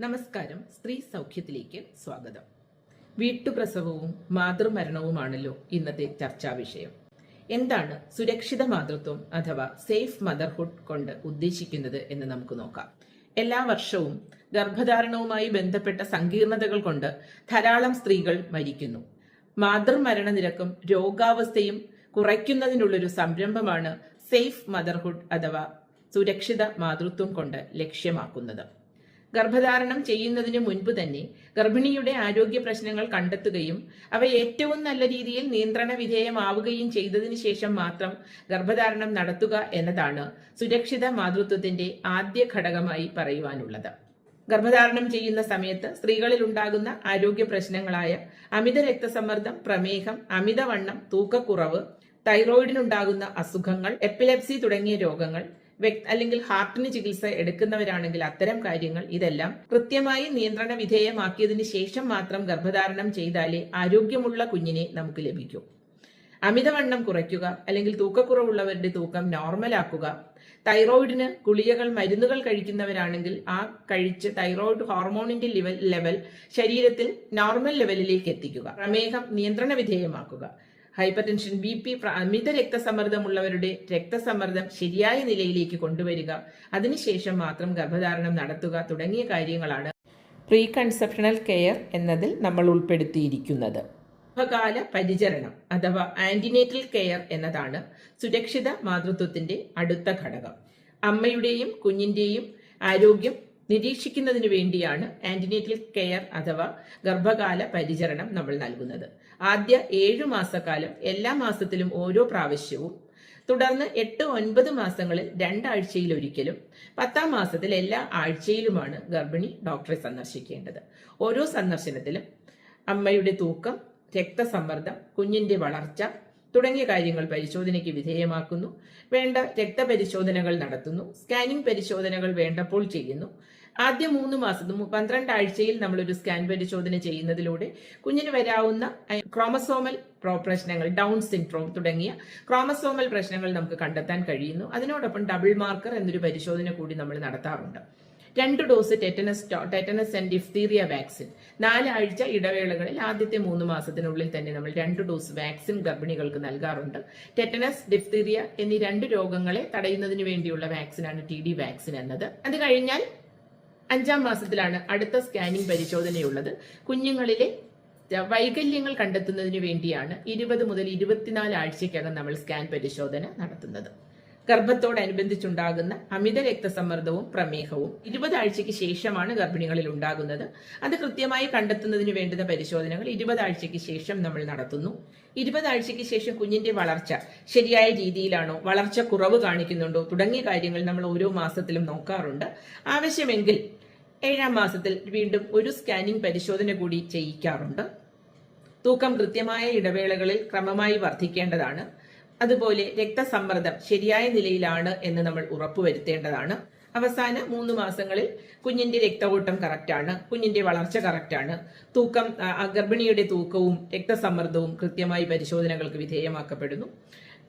നമസ്കാരം. സ്ത്രീ സൗഖ്യത്തിലേക്ക് സ്വാഗതം. വീട്ടുപ്രസവവും മാതൃമരണവുമാണല്ലോ ഇന്നത്തെ ചർച്ചാ വിഷയം. എന്താണ് സുരക്ഷിത മാതൃത്വം അഥവാ സേഫ് മദർഹുഡ് കൊണ്ട് ഉദ്ദേശിക്കുന്നത് എന്ന് നമുക്ക് നോക്കാം. എല്ലാ വർഷവും ഗർഭധാരണവുമായി ബന്ധപ്പെട്ട സങ്കീർണതകൾ കൊണ്ട് ധാരാളം സ്ത്രീകൾ മരിക്കുന്നു. മാതൃമരണ നിരക്കും രോഗാവസ്ഥയും കുറയ്ക്കുന്നതിനുള്ളൊരു സംരംഭമാണ് സേഫ് മദർഹുഡ് അഥവാ സുരക്ഷിത മാതൃത്വം കൊണ്ട് ലക്ഷ്യമാക്കുന്നത്. ഗർഭധാരണം ചെയ്യുന്നതിന് മുൻപ് തന്നെ ഗർഭിണിയുടെ ആരോഗ്യ പ്രശ്നങ്ങൾ കണ്ടെത്തുകയും അവ ഏറ്റവും നല്ല രീതിയിൽ നിയന്ത്രണ വിധേയമാവുകയും ചെയ്തതിന് ശേഷം മാത്രം ഗർഭധാരണം നടത്തുക എന്നതാണ് സുരക്ഷിത മാതൃത്വത്തിന്റെ ആദ്യ ഘടകമായി പറയുവാനുള്ളത്. ഗർഭധാരണം ചെയ്യുന്ന സമയത്ത് സ്ത്രീകളിൽ ഉണ്ടാകുന്ന ആരോഗ്യ പ്രശ്നങ്ങളായ അമിത രക്തസമ്മർദ്ദം പ്രമേഹം അമിതവണ്ണം തൂക്കക്കുറവ് തൈറോയിഡിനുണ്ടാകുന്ന അസുഖങ്ങൾ എപ്പിലെപ്സി തുടങ്ങിയ രോഗങ്ങൾ അല്ലെങ്കിൽ ഹാർട്ടിന് ചികിത്സ എടുക്കുന്നവരാണെങ്കിൽ അത്തരം കാര്യങ്ങൾ ഇതെല്ലാം കൃത്യമായി നിയന്ത്രണ വിധേയമാക്കിയതിന് ശേഷം മാത്രം ഗർഭധാരണം ചെയ്താലേ ആരോഗ്യമുള്ള കുഞ്ഞിനെ നമുക്ക് ലഭിക്കൂ. അമിതവണ്ണം കുറയ്ക്കുക അല്ലെങ്കിൽ തൂക്കക്കുറവുള്ളവരുടെ തൂക്കം നോർമലാക്കുക തൈറോയിഡിന് ഗുളികകൾ മരുന്നുകൾ കഴിക്കുന്നവരാണെങ്കിൽ ആ കഴിച്ച് തൈറോയിഡ് ഹോർമോണിന്റെ ലെവൽ ലെവൽ ശരീരത്തിൽ നോർമൽ ലെവലിലേക്ക് എത്തിക്കുക. പ്രമേഹം നിയന്ത്രണ വിധേയമാക്കുക. ഹൈപ്പർ ടെൻഷൻ ബി പി അമിത രക്തസമ്മർദ്ദമുള്ളവരുടെ രക്തസമ്മർദ്ദം ശരിയായ നിലയിലേക്ക് കൊണ്ടുവരിക. അതിനുശേഷം മാത്രം ഗർഭധാരണം നടത്തുക തുടങ്ങിയ കാര്യങ്ങളാണ് പ്രീ കൺസെപ്ഷണൽ കെയർ എന്നതിൽ നമ്മൾ ഉൾപ്പെടുത്തിയിരിക്കുന്നത്. ഗർഭകാല പരിചരണം അഥവാ ആന്റിനേറ്റൽ കെയർ എന്നതാണ് സുരക്ഷിത മാതൃത്വത്തിന്റെ അടുത്ത ഘടകം. അമ്മയുടെയും കുഞ്ഞിന്റെയും ആരോഗ്യം നിരീക്ഷിക്കുന്നതിന് വേണ്ടിയാണ് ആന്റിനേറ്റൽ കെയർ അഥവാ ഗർഭകാല പരിചരണം നമ്മൾ നൽകുന്നത്. ആദ്യ ഏഴു മാസക്കാലം എല്ലാ മാസത്തിലും ഓരോ പ്രാവശ്യവും. തുടർന്ന് എട്ട് ഒൻപത് മാസങ്ങളിൽ രണ്ടാഴ്ചയിൽ ഒരിക്കലും. പത്താം മാസത്തിൽ എല്ലാ ആഴ്ചയിലുമാണ് ഗർഭിണി ഡോക്ടറെ സന്ദർശിക്കേണ്ടത്. ഓരോ സന്ദർശനത്തിലും അമ്മയുടെ തൂക്കം രക്തസമ്മർദ്ദം കുഞ്ഞിന്റെ വളർച്ച തുടങ്ങിയ കാര്യങ്ങൾ പരിശോധനയ്ക്ക് വിധേയമാക്കുന്നു. വേണ്ട രക്തപരിശോധനകൾ നടത്തുന്നു. സ്കാനിംഗ് പരിശോധനകൾ വേണ്ടപ്പോൾ ചെയ്യുന്നു. ആദ്യ മൂന്ന് മാസത്തും പന്ത്രണ്ട് ആഴ്ചയിൽ നമ്മളൊരു സ്കാൻ പരിശോധന ചെയ്യുന്നതിലൂടെ കുഞ്ഞിന് വരാവുന്ന ക്രോമസോമൽ പ്രശ്നങ്ങൾ ഡൗൺ സിൻഡ്രോം തുടങ്ങിയ ക്രോമസോമൽ പ്രശ്നങ്ങൾ നമുക്ക് കണ്ടെത്താൻ കഴിയുന്നു. അതിനോടൊപ്പം ഡബിൾ മാർക്കർ എന്നൊരു പരിശോധന കൂടി നമ്മൾ നടത്താറുണ്ട്. രണ്ട് dose tetanus tetanus and diphtheria vaccine നാലാഴ്ച ഇടവേളകളിൽ ആദ്യത്തെ മൂന്ന് മാസത്തിനുള്ളിൽ തന്നെ നമ്മൾ രണ്ട് ഡോസ് വാക്സിൻ ഗർഭിണികൾക്ക് നൽകാറുണ്ട്. ടെറ്റനസ് ഡിഫ്തീരിയ എന്നീ രണ്ട് രോഗങ്ങളെ തടയുന്നതിന് വേണ്ടിയുള്ള വാക്സിനാണ് ടി ഡി വാക്സിൻ എന്നത്. അത് കഴിഞ്ഞാൽ അഞ്ചാം മാസത്തിലാണ് അടുത്ത സ്കാനിംഗ് പരിശോധനയുള്ളത്. കുഞ്ഞുങ്ങളിലെ വൈകല്യങ്ങൾ കണ്ടെത്തുന്നതിന് വേണ്ടിയാണ് ഇരുപത് മുതൽ ഇരുപത്തിനാല് ആഴ്ചയ്ക്കകം നമ്മൾ സ്കാൻ പരിശോധന നടത്തുന്നത്. ഗർഭത്തോടനുബന്ധിച്ചുണ്ടാകുന്ന അമിത രക്തസമ്മർദ്ദവും പ്രമേഹവും ഇരുപത് ആഴ്ചയ്ക്ക് ശേഷമാണ് ഗർഭിണികളിൽ ഉണ്ടാകുന്നത്. അത് കൃത്യമായി കണ്ടെത്തുന്നതിന് വേണ്ടുന്ന പരിശോധനകൾ ഇരുപത് ആഴ്ചയ്ക്ക് ശേഷം നമ്മൾ നടത്തുന്നു. ഇരുപത് ആഴ്ചയ്ക്ക് ശേഷം കുഞ്ഞിന്റെ വളർച്ച ശരിയായ രീതിയിലാണോ വളർച്ച കുറവ് കാണിക്കുന്നുണ്ടോ തുടങ്ങിയ കാര്യങ്ങൾ നമ്മൾ ഓരോ മാസത്തിലും നോക്കാറുണ്ട്. ആവശ്യമെങ്കിൽ ഏഴാം മാസത്തിൽ വീണ്ടും ഒരു സ്കാനിംഗ് പരിശോധന കൂടി ചെയ്യിക്കാറുണ്ട്. തൂക്കം കൃത്യമായ ഇടവേളകളിൽ ക്രമമായി വർദ്ധിക്കേണ്ടതാണ്. അതുപോലെ രക്തസമ്മർദ്ദം ശരിയായ നിലയിലാണ് എന്ന് നമ്മൾ ഉറപ്പുവരുത്തേണ്ടതാണ്. അവസാന മൂന്ന് മാസങ്ങളിൽ കുഞ്ഞിന്റെ രക്തഓട്ടം കറക്റ്റാണ് കുഞ്ഞിന്റെ വളർച്ച കറക്റ്റാണ്. തൂക്കം ഗർഭിണിയുടെ തൂക്കവും രക്തസമ്മർദ്ദവും കൃത്യമായി പരിശോധനകൾക്ക് വിധേയമാക്കപ്പെടുന്നു.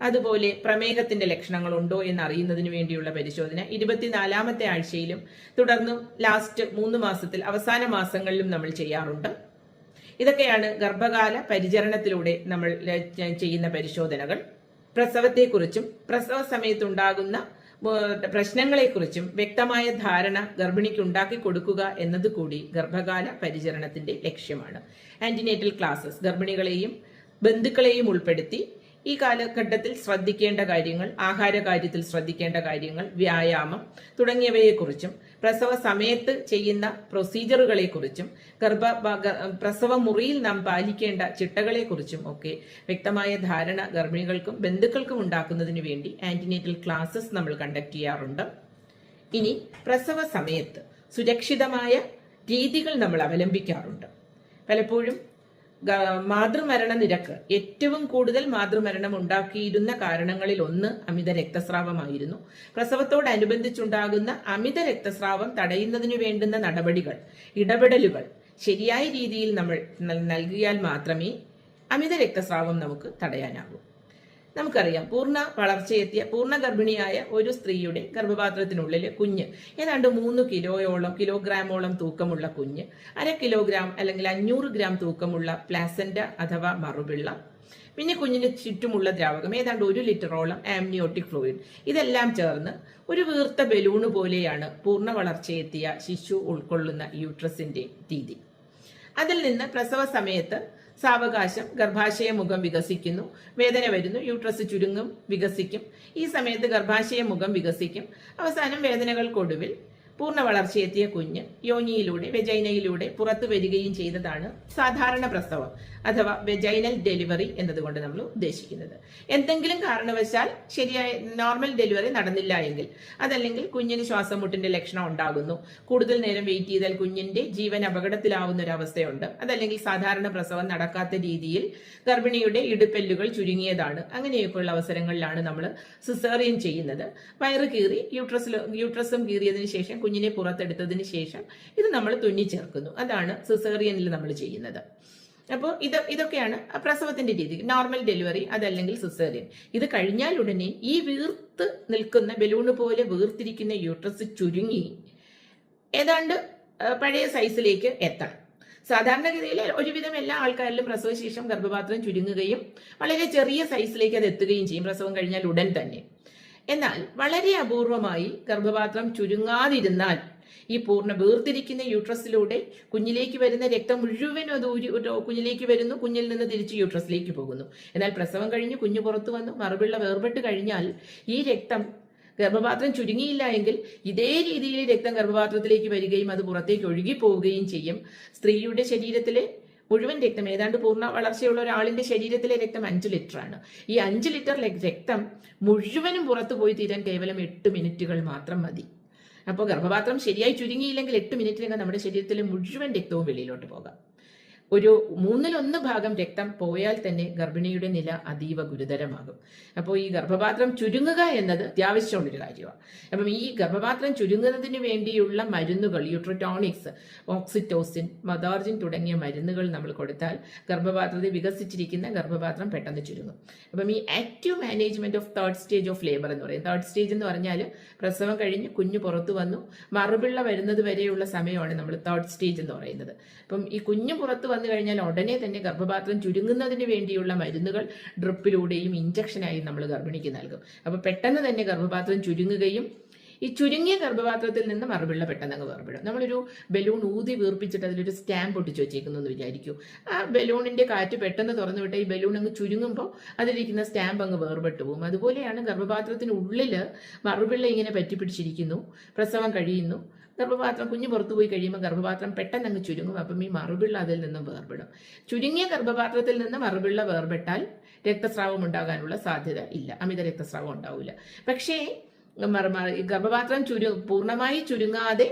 അതുപോലെ പ്രമേഹത്തിന്റെ ലക്ഷണങ്ങൾ ഉണ്ടോ എന്ന് അറിയുന്നതിന് വേണ്ടിയുള്ള പരിശോധന. ഇരുപത്തിനാലാമത്തെ ആഴ്ചയിലും തുടർന്ന് ലാസ്റ്റ് മൂന്ന് മാസത്തിൽ അവസാന മാസങ്ങളിലും നമ്മൾ ചെയ്യാറുണ്ട്. ഇതൊക്കെയാണ് ഗർഭകാല പരിചരണത്തിലൂടെ നമ്മൾ ചെയ്യുന്ന പരിശോധനകൾ. പ്രസവത്തെക്കുറിച്ചും പ്രസവ സമയത്തുണ്ടാകുന്ന പ്രശ്നങ്ങളെക്കുറിച്ചും വ്യക്തമായ ധാരണ ഗർഭിണിക്ക് ഉണ്ടാക്കി കൊടുക്കുക എന്നത് കൂടി ഗർഭകാല പരിചരണത്തിന്റെ ലക്ഷ്യമാണ്. ആന്റിനേറ്റൽ ക്ലാസ്സസ് ഗർഭിണികളെയും ബന്ധുക്കളെയും ഉൾപ്പെടുത്തി ഈ കാലഘട്ടത്തിൽ ശ്രദ്ധിക്കേണ്ട കാര്യങ്ങൾ ആഹാര കാര്യത്തിൽ ശ്രദ്ധിക്കേണ്ട കാര്യങ്ങൾ വ്യായാമം തുടങ്ങിയവയെക്കുറിച്ചും പ്രസവ സമയത്ത് ചെയ്യുന്ന പ്രൊസീജറുകളെക്കുറിച്ചും ഗർഭ പ്രസവ മുറിയിൽ നാം പാലിക്കേണ്ട ചിട്ടകളെക്കുറിച്ചും ഒക്കെ വ്യക്തമായ ധാരണ ഗർഭിണികൾക്കും ബന്ധുക്കൾക്കും ഉണ്ടാക്കുന്നതിന് വേണ്ടി ആന്റിനേറ്റൽ ക്ലാസ്സസ് നമ്മൾ കണ്ടക്ട് ചെയ്യാറുണ്ട്. ഇനി പ്രസവ സമയത്ത് സുരക്ഷിതമായ രീതികൾ നമ്മൾ അവലംബിക്കാറുണ്ട്. പലപ്പോഴും മാതൃമരണ നിരക്ക്. ഏറ്റവും കൂടുതൽ മാതൃമരണം ഉണ്ടാക്കിയിരുന്ന കാരണങ്ങളിൽ ഒന്ന് അമിത രക്തസ്രാവമായിരുന്നു. പ്രസവത്തോടനുബന്ധിച്ചുണ്ടാകുന്ന അമിത രക്തസ്രാവം തടയുന്നതിനു വേണ്ടുന്ന നടപടികൾ ഇടപെടലുകൾ ശരിയായ രീതിയിൽ നമ്മൾ നൽ- നൽകിയാൽ മാത്രമേ അമിത രക്തസ്രാവം നമുക്ക് തടയാനാകൂ. നമുക്കറിയാം. പൂർണ വളർച്ചയെത്തിയ പൂർണ ഗർഭിണിയായ ഒരു സ്ത്രീയുടെ ഗർഭപാത്രത്തിനുള്ളിൽ കുഞ്ഞ് ഏതാണ്ട് മൂന്ന് കിലോയോളം കിലോഗ്രാമോളം തൂക്കമുള്ള കുഞ്ഞ് അര കിലോഗ്രാം അല്ലെങ്കിൽ അഞ്ഞൂറ് ഗ്രാം തൂക്കമുള്ള പ്ലാസന്റ അഥവാ മറുപിള്ള പിന്നെ കുഞ്ഞിന് ചുറ്റുമുള്ള ദ്രാവകം ഏതാണ്ട് ഒരു ലിറ്ററോളം ആംനിയോട്ടിക് ഫ്ലൂയിഡ്. ഇതെല്ലാം ചേർന്ന് ഒരു വീർത്ത ബലൂണ് പോലെയാണ് പൂർണ വളർച്ചയെത്തിയ ശിശു ഉൾക്കൊള്ളുന്ന യൂട്രസിന്റെ രീതി. അതിൽ നിന്ന് പ്രസവ സമയത്ത് സാവകാശം ഗർഭാശയ മുഖം വികസിക്കുന്നു വേദന വരുന്നു യൂട്രസ് ചുരുങ്ങും വികസിക്കും. ഈ സമയത്ത് ഗർഭാശയ മുഖം വികസിക്കും. അവസാനം വേദനകൾക്കൊടുവിൽ പൂർണ വളർച്ചയെത്തിയ കുഞ്ഞ് യോനിയിലൂടെ വെജൈനയിലൂടെ പുറത്തു വരികയും ചെയ്തതാണ് സാധാരണ പ്രസവം അഥവാ വെജൈനൽ ഡെലിവറി എന്നതുകൊണ്ട് നമ്മൾ ഉദ്ദേശിക്കുന്നത്. എന്തെങ്കിലും കാരണവശാൽ ശരിയായ നോർമൽ ഡെലിവറി നടന്നില്ല എങ്കിൽ അതല്ലെങ്കിൽ കുഞ്ഞിന് ശ്വാസം മുട്ടിന്റെ ലക്ഷണം ഉണ്ടാകുന്നു. കൂടുതൽ നേരം വെയിറ്റ് ചെയ്താൽ കുഞ്ഞിന്റെ ജീവൻ അപകടത്തിലാവുന്ന ഒരു അവസ്ഥയുണ്ട്. അതല്ലെങ്കിൽ സാധാരണ പ്രസവം നടക്കാത്ത രീതിയിൽ ഗർഭിണിയുടെ ഇടുപ്പെല്ലുകൾ ചുരുങ്ങിയതാണ്. അങ്ങനെയൊക്കെയുള്ള അവസരങ്ങളിലാണ് നമ്മൾ സിസേറിയൻ ചെയ്യുന്നത്. വയറ് കീറി യൂട്രസ് യൂട്രസും കീറിയതിനു ശേഷം കുഞ്ഞിനെ പുറത്തെടുത്തതിന് ശേഷം ഇത് നമ്മൾ തുന്നിച്ചേർക്കുന്നു അതാണ് സിസേറിയനിൽ നമ്മൾ ചെയ്യുന്നത്. അപ്പോൾ ഇത് ഇതൊക്കെയാണ് പ്രസവത്തിന്റെ രീതി. നോർമൽ ഡെലിവറി അതല്ലെങ്കിൽ സിസേറിയൻ ഇത് കഴിഞ്ഞാൽ ഉടനെ ഈ വീർത്ത് നിൽക്കുന്ന ബലൂണ് പോലെ വീർത്തിരിക്കുന്ന യൂട്രസ് ചുരുങ്ങി ഏതാണ്ട് പഴയ സൈസിലേക്ക് എത്തണം. സാധാരണഗതിയിൽ ഒരുവിധം എല്ലാ ആൾക്കാരിലും പ്രസവശേഷം ഗർഭപാത്രം ചുരുങ്ങുകയും വളരെ ചെറിയ സൈസിലേക്ക് അത് എത്തുകയും ചെയ്യും പ്രസവം കഴിഞ്ഞാൽ ഉടൻ തന്നെ. എന്നാൽ വളരെ അപൂർവമായി ഗർഭപാത്രം ചുരുങ്ങാതിരുന്നാൽ ഈ പൂർണ വീർത്തിരിക്കുന്ന യൂട്രസിലൂടെ കുഞ്ഞിലേക്ക് വരുന്ന രക്തം മുഴുവനും അത് ഒരു കുഞ്ഞിലേക്ക് വരുന്നു കുഞ്ഞിൽ നിന്ന് തിരിച്ച് യൂട്രസിലേക്ക് പോകുന്നു. എന്നാൽ പ്രസവം കഴിഞ്ഞ് കുഞ്ഞു പുറത്തു വന്നു മറുപിള്ള വേർപെട്ട് കഴിഞ്ഞാൽ ഈ രക്തം ഗർഭപാത്രം ചുരുങ്ങിയില്ല എങ്കിൽ ഇതേ രീതിയിൽ രക്തം ഗർഭപാത്രത്തിലേക്ക് വരികയും അത് പുറത്തേക്ക് ഒഴുകി പോവുകയും ചെയ്യും. സ്ത്രീയുടെ ശരീരത്തിലെ മുഴുവൻ രക്തം ഏതാണ്ട് പൂർണ വളർച്ചയുള്ള ഒരാളിന്റെ ശരീരത്തിലെ രക്തം അഞ്ച് ലിറ്റർ ആണ്. ഈ അഞ്ച് ലിറ്റർ രക്തം മുഴുവനും പുറത്തു പോയി തീരാൻ കേവലം എട്ട് മിനിറ്റുകൾ മാത്രം മതി. അപ്പോൾ ഗർഭപാത്രം ശരിയായി ചുരുങ്ങിയില്ലെങ്കിൽ എട്ട് മിനിറ്റിനകം നമ്മുടെ ശരീരത്തിലെ മുഴുവൻ രക്തവും വെളിയിലോട്ട് പോകാം. ഒരു മൂന്നിലൊന്ന് ഭാഗം രക്തം പോയാൽ തന്നെ ഗർഭിണിയുടെ നില അതീവ ഗുരുതരമാകും. അപ്പോൾ ഈ ഗർഭപാത്രം ചുരുങ്ങുക എന്നത് അത്യാവശ്യമുള്ളൊരു കാര്യമാണ്. അപ്പം ഈ ഗർഭപാത്രം ചുരുങ്ങുന്നതിന് വേണ്ടിയുള്ള മരുന്നുകൾ യൂട്രോട്ടോണിക്സ് ഓക്സിറ്റോസിൻ മദാർജിൻ തുടങ്ങിയ മരുന്നുകൾ നമ്മൾ കൊടുത്താൽ ഗർഭപാത്രത്തിൽ വികസിച്ചിരിക്കുന്ന ഗർഭപാത്രം പെട്ടെന്ന് ചുരുങ്ങും. അപ്പം ഈ active management of third stage of labour എന്ന് പറയും. തേർഡ് സ്റ്റേജ് എന്ന് പറഞ്ഞാൽ പ്രസവം കഴിഞ്ഞ് കുഞ്ഞ് പുറത്തു വന്നു മറുപിള്ള വരുന്നത് വരെയുള്ള സമയമാണ് നമ്മൾ തേർഡ് സ്റ്റേജ് എന്ന് പറയുന്നത്. അപ്പം ഈ കുഞ്ഞു പുറത്ത് വന്നു കഴിഞ്ഞാൽ ഉടനെ തന്നെ ഗർഭപാത്രം ചുരുങ്ങുന്നതിന് വേണ്ടിയുള്ള മരുന്നുകൾ ഡ്രിപ്പിലൂടെയും ഇഞ്ചക്ഷനായും നമ്മൾ ഗർഭിണിക്ക് നൽകും. അപ്പോൾ പെട്ടെന്ന് തന്നെ ഗർഭപാത്രം ചുരുങ്ങുകയും ഈ ചുരുങ്ങിയ ഗർഭപാത്രത്തിൽ നിന്ന് മറുപിള്ള പെട്ടെന്ന് അങ്ങ് വേർപെടും. നമ്മളൊരു ബലൂൺ ഊതി വീർപ്പിച്ചിട്ട് അതിലൊരു സ്റ്റാമ്പ് ഒട്ടിച്ച് വെച്ചേക്കുന്നു എന്ന് വിചാരിക്കൂ. ആ ബലൂണിന്റെ കാറ്റ് പെട്ടെന്ന് തുറന്നു വിട്ട് ഈ ബലൂൺ അങ്ങ് ചുരുങ്ങുമ്പോൾ അതിലിരിക്കുന്ന സ്റ്റാമ്പ് അങ്ങ് വേർപെട്ട് പോകും. അതുപോലെയാണ് ഗർഭപാത്രത്തിനുള്ളിൽ മറുപിള്ള ഇങ്ങനെ പറ്റിപ്പിടിച്ചിരിക്കുന്നു. പ്രസവം കഴിയുന്നു. ഗർഭപാത്രം കുഞ്ഞ് പുറത്തു പോയി കഴിയുമ്പോൾ ഗർഭപാത്രം പെട്ടെന്ന് അങ്ങ് ചുരുങ്ങും. അപ്പം ഈ മറുപിള്ള അതിൽ നിന്നും വേർപെടും. ചുരുങ്ങിയ ഗർഭപാത്രത്തിൽ നിന്ന് മറുപിള്ള വേർപെട്ടാൽ രക്തസ്രാവം ഉണ്ടാകാനുള്ള സാധ്യത ഇല്ല. അമിത രക്തസ്രാവം ഉണ്ടാവില്ല പക്ഷേ ഗർഭപാത്രം ചുരു പൂർണമായി ചുരുങ്ങാതെ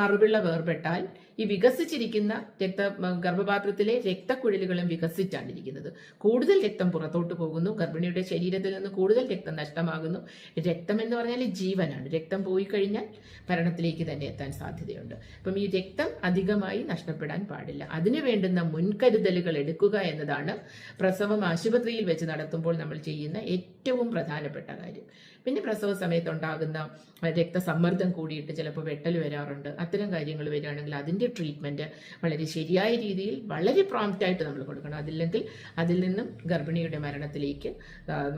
മറുപിള്ള വേർപെട്ടാൽ ഈ വികസിച്ചിരിക്കുന്ന രക്ത ഗർഭപാത്രത്തിലെ രക്തക്കുഴലുകളും വികസിച്ചാണ് ഇരിക്കുന്നത്. കൂടുതൽ രക്തം പുറത്തോട്ട് പോകുന്നു. ഗർഭിണിയുടെ ശരീരത്തിൽ നിന്ന് കൂടുതൽ രക്തം നഷ്ടമാകുന്നു. രക്തം എന്ന് പറഞ്ഞാൽ ജീവനാണ്. രക്തം പോയി കഴിഞ്ഞാൽ മരണത്തിലേക്ക് തന്നെ എത്താൻ സാധ്യതയുണ്ട്. അപ്പം ഈ രക്തം അധികമായി നഷ്ടപ്പെടാൻ പാടില്ല. അതിനു വേണ്ടുന്ന മുൻകരുതലുകൾ എടുക്കുക എന്നതാണ് പ്രസവം ആശുപത്രിയിൽ വെച്ച് നടത്തുമ്പോൾ നമ്മൾ ചെയ്യുന്ന ഏറ്റവും പ്രധാനപ്പെട്ട കാര്യം. പിന്നെ പ്രസവ സമയത്തുണ്ടാകുന്ന രക്തസമ്മർദ്ദം കൂടിയിട്ട് ചിലപ്പോൾ വെട്ടൽ വരാറുണ്ട്. അത്തരം കാര്യങ്ങൾ വരികയാണെങ്കിൽ അതിന്റെ ട്രീറ്റ്മെന്റ് വളരെ ശരിയായ രീതിയിൽ വളരെ പ്രോംപ്റ്റായിട്ട് നമ്മൾ കൊടുക്കണം. അതില്ലെങ്കിൽ അതിൽ നിന്നും ഗർഭിണിയുടെ മരണത്തിലേക്ക്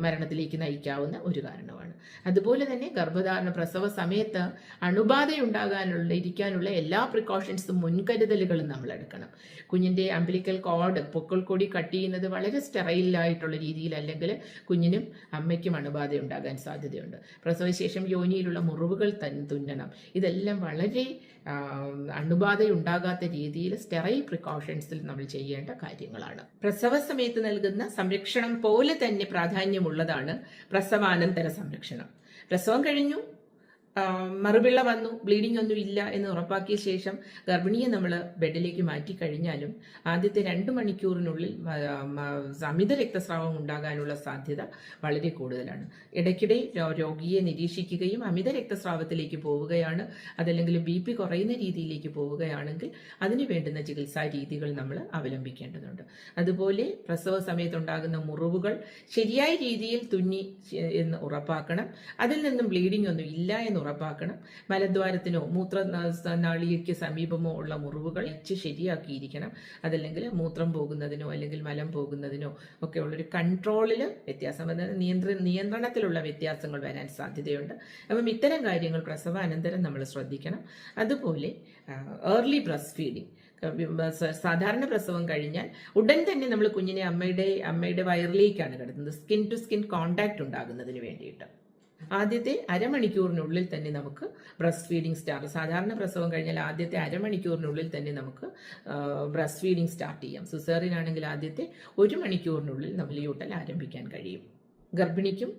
മരണത്തിലേക്ക് നയിക്കാവുന്ന ഒരു കാരണമാണ്. അതുപോലെ തന്നെ ഗർഭധാരണ പ്രസവ സമയത്ത് അണുബാധയുണ്ടാകാനുള്ള ഇരിക്കാനുള്ള എല്ലാ പ്രിക്കോഷൻസും മുൻകരുതലുകളും നമ്മൾ എടുക്കണം. കുഞ്ഞിന്റെ അമ്പിലിക്കൽ കോഡ് പൊക്കൾ കൂടി കട്ട് ചെയ്യുന്നത് വളരെ സ്റ്റെറൈലായിട്ടുള്ള രീതിയിൽ അല്ലെങ്കിൽ കുഞ്ഞിനും അമ്മയ്ക്കും അണുബാധ ഉണ്ടാകാൻ സാധ്യതയുണ്ട്. പ്രസവശേഷം യോനിയിലുള്ള മുറിവുകൾ തന്നെ തുന്നണം. ഇതെല്ലാം വളരെ അണുബാധയുണ്ടാകാത്ത രീതിയിൽ സ്റ്റെറൈൽ പ്രിക്കോഷൻസിൽ നമ്മൾ ചെയ്യേണ്ട കാര്യങ്ങളാണ്. പ്രസവ സമയത്ത് നൽകുന്ന സംരക്ഷണം പോലെ തന്നെ പ്രാധാന്യമുള്ളതാണ് പ്രസവാനന്തര സംരക്ഷണം. പ്രസവം കഴിഞ്ഞു മറുപിള്ള വന്നു ബ്ലീഡിംഗ് ഒന്നും ഇല്ല എന്ന് ഉറപ്പാക്കിയ ശേഷം ഗർഭിണിയെ നമ്മൾ ബെഡിലേക്ക് മാറ്റി കഴിഞ്ഞാലും ആദ്യത്തെ രണ്ട് മണിക്കൂറിനുള്ളിൽ അമിത രക്തസ്രാവം ഉണ്ടാകാനുള്ള സാധ്യത വളരെ കൂടുതലാണ്. ഇടയ്ക്കിടെ രോഗിയെ നിരീക്ഷിക്കുകയും അമിത രക്തസ്രാവത്തിലേക്ക് പോവുകയാണ് അതല്ലെങ്കിൽ ബി പി കുറയുന്ന രീതിയിലേക്ക് പോവുകയാണെങ്കിൽ അതിന് വേണ്ടുന്ന ചികിത്സാ രീതികൾ നമ്മൾ അവലംബിക്കേണ്ടതുണ്ട്. അതുപോലെ പ്രസവ സമയത്തുണ്ടാകുന്ന മുറിവുകൾ ശരിയായ രീതിയിൽ തുന്നി എന്ന് ഉറപ്പാക്കണം. അതിൽ നിന്നും ബ്ലീഡിംഗ് ഒന്നും ഇല്ല എന്ന് ഉറപ്പാക്കണം. മലദ്വാരത്തിനോ മൂത്ര നാളിയയ്ക്ക് സമീപമോ ഉള്ള മുറിവുകൾ ഇച്ച് ശരിയാക്കിയിരിക്കണം. അതല്ലെങ്കിൽ മൂത്രം പോകുന്നതിനോ അല്ലെങ്കിൽ മലം പോകുന്നതിനോ ഒക്കെ ഉള്ളൊരു കൺട്രോളിൽ വ്യത്യാസം വന്നത് നിയന്ത്ര നിയന്ത്രണത്തിലുള്ള വ്യത്യാസങ്ങൾ വരാൻ സാധ്യതയുണ്ട്. അപ്പം ഇത്തരം കാര്യങ്ങൾ പ്രസവാനന്തരം നമ്മൾ ശ്രദ്ധിക്കണം. അതുപോലെ ഏർലി ബ്രസ്റ്റ് ഫീഡിങ് സാധാരണ പ്രസവം കഴിഞ്ഞാൽ ഉടൻ തന്നെ നമ്മൾ കുഞ്ഞിനെ അമ്മയുടെ അമ്മയുടെ വയറിലേക്കാണ് കിടത്തുന്നത്. സ്കിൻ ടു സ്കിൻ കോണ്ടാക്ട് ഉണ്ടാകുന്നതിന് വേണ്ടിയിട്ട്. ആദ്യത്തെ അരമണിക്കൂറിനുള്ളിൽ തന്നെ നമുക്ക് ബ്രസ്റ്റ് ഫീഡിംഗ് സ്റ്റാർട്ട് സാധാരണ പ്രസവം കഴിഞ്ഞാൽ ആദ്യത്തെ അരമണിക്കൂറിനുള്ളിൽ തന്നെ നമുക്ക് ബ്രസ്റ്റ് ഫീഡിംഗ് സ്റ്റാർട്ട് ചെയ്യാം. സുസേറിനാണെങ്കിൽ ആദ്യത്തെ ഒരു മണിക്കൂറിനുള്ളിൽ നമ്മൾ യൂട്ടൽ ആരംഭിക്കാൻ കഴിയും. ഗർഭിണിക്കും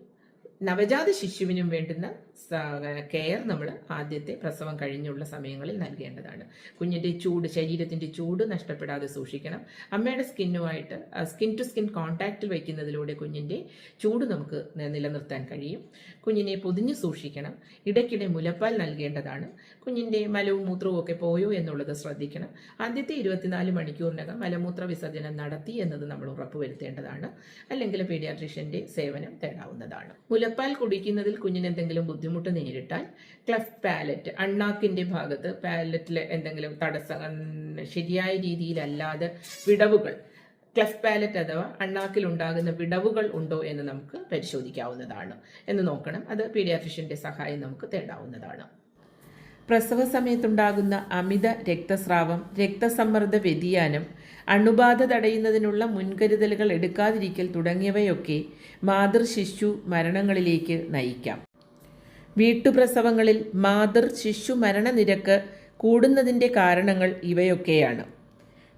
നവജാത ശിശുവിനും വേണ്ടുന്ന കെയർ നമ്മൾ ആദ്യത്തെ പ്രസവം കഴിഞ്ഞുള്ള സമയങ്ങളിൽ നൽകേണ്ടതാണ്. കുഞ്ഞിന്റെ ചൂട് ശരീരത്തിന്റെ ചൂട് നഷ്ടപ്പെടാതെ സൂക്ഷിക്കണം. അമ്മയുടെ സ്കിന്നുമായിട്ട് സ്കിൻ ടു സ്കിൻ കോൺടാക്റ്റിൽ വയ്ക്കുന്നതിലൂടെ കുഞ്ഞിന്റെ ചൂട് നമുക്ക് നിലനിർത്താൻ കഴിയും. കുഞ്ഞിനെ പൊതിഞ്ഞ് സൂക്ഷിക്കണം. ഇടയ്ക്കിടെ മുലപ്പാൽ നൽകേണ്ടതാണ്. കുഞ്ഞിന്റെ മലവും മൂത്രവും ഒക്കെ പോയോ എന്നുള്ളത് ശ്രദ്ധിക്കണം. ആദ്യത്തെ ഇരുപത്തിനാല് മണിക്കൂറിനകം മലമൂത്ര വിസർജനം നടത്തി എന്നത് നമ്മൾ ഉറപ്പുവരുത്തേണ്ടതാണ്. അല്ലെങ്കിൽ പീഡിയാട്രീഷ്യന്റെ സേവനം തേടാവുന്നതാണ്. മുലപ്പാൽ കുടിക്കുന്നതിൽ കുഞ്ഞിന് എന്തെങ്കിലും ബുദ്ധിമുട്ട് നേരിട്ടാൽ ക്ലഫ്റ്റ് പാലറ്റ് അണ്ണാക്കിന്റെ ഭാഗത്ത് പാലറ്റിലെ എന്തെങ്കിലും തടസ്സങ്ങൾ ശരിയായ രീതിയിലല്ലാതെ വിടവുകൾ ക്ലഫ് പാലറ്റ് അഥവാ അണ്ണാക്കിൽ ഉണ്ടാകുന്ന വിടവുകൾ ഉണ്ടോ എന്ന് നമുക്ക് പരിശോധിക്കാവുന്നതാണ്. എന്ന് നോക്കണം. അത് പീഡിയാട്രിഷ്യന്റെ സഹായം നമുക്ക് തേടാവുന്നതാണ്. പ്രസവ സമയത്തുണ്ടാകുന്ന അമിത രക്തസ്രാവം രക്തസമ്മർദ്ദ വ്യതിയാനം അണുബാധ തടയുന്നതിനുള്ള മുൻകരുതലുകൾ എടുക്കാതിരിക്കൽ തുടങ്ങിയവയൊക്കെ മാതൃ ശിശു മരണങ്ങളിലേക്ക് നയിക്കാം. വീട്ടുപ്രസവങ്ങളിൽ മാതൃ ശിശു മരണനിരക്ക് കൂടുന്നതിന്റെ കാരണങ്ങൾ ഇവയൊക്കെയാണ്.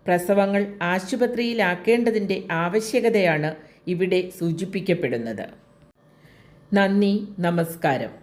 പ്രസവങ്ങൾ ആശുപത്രിയിലാക്കേണ്ടതിന്റെ ആവശ്യകതയാണ് ഇവിടെ സൂചിപ്പിക്കപ്പെടുന്നത്. നന്ദി നമസ്കാരം.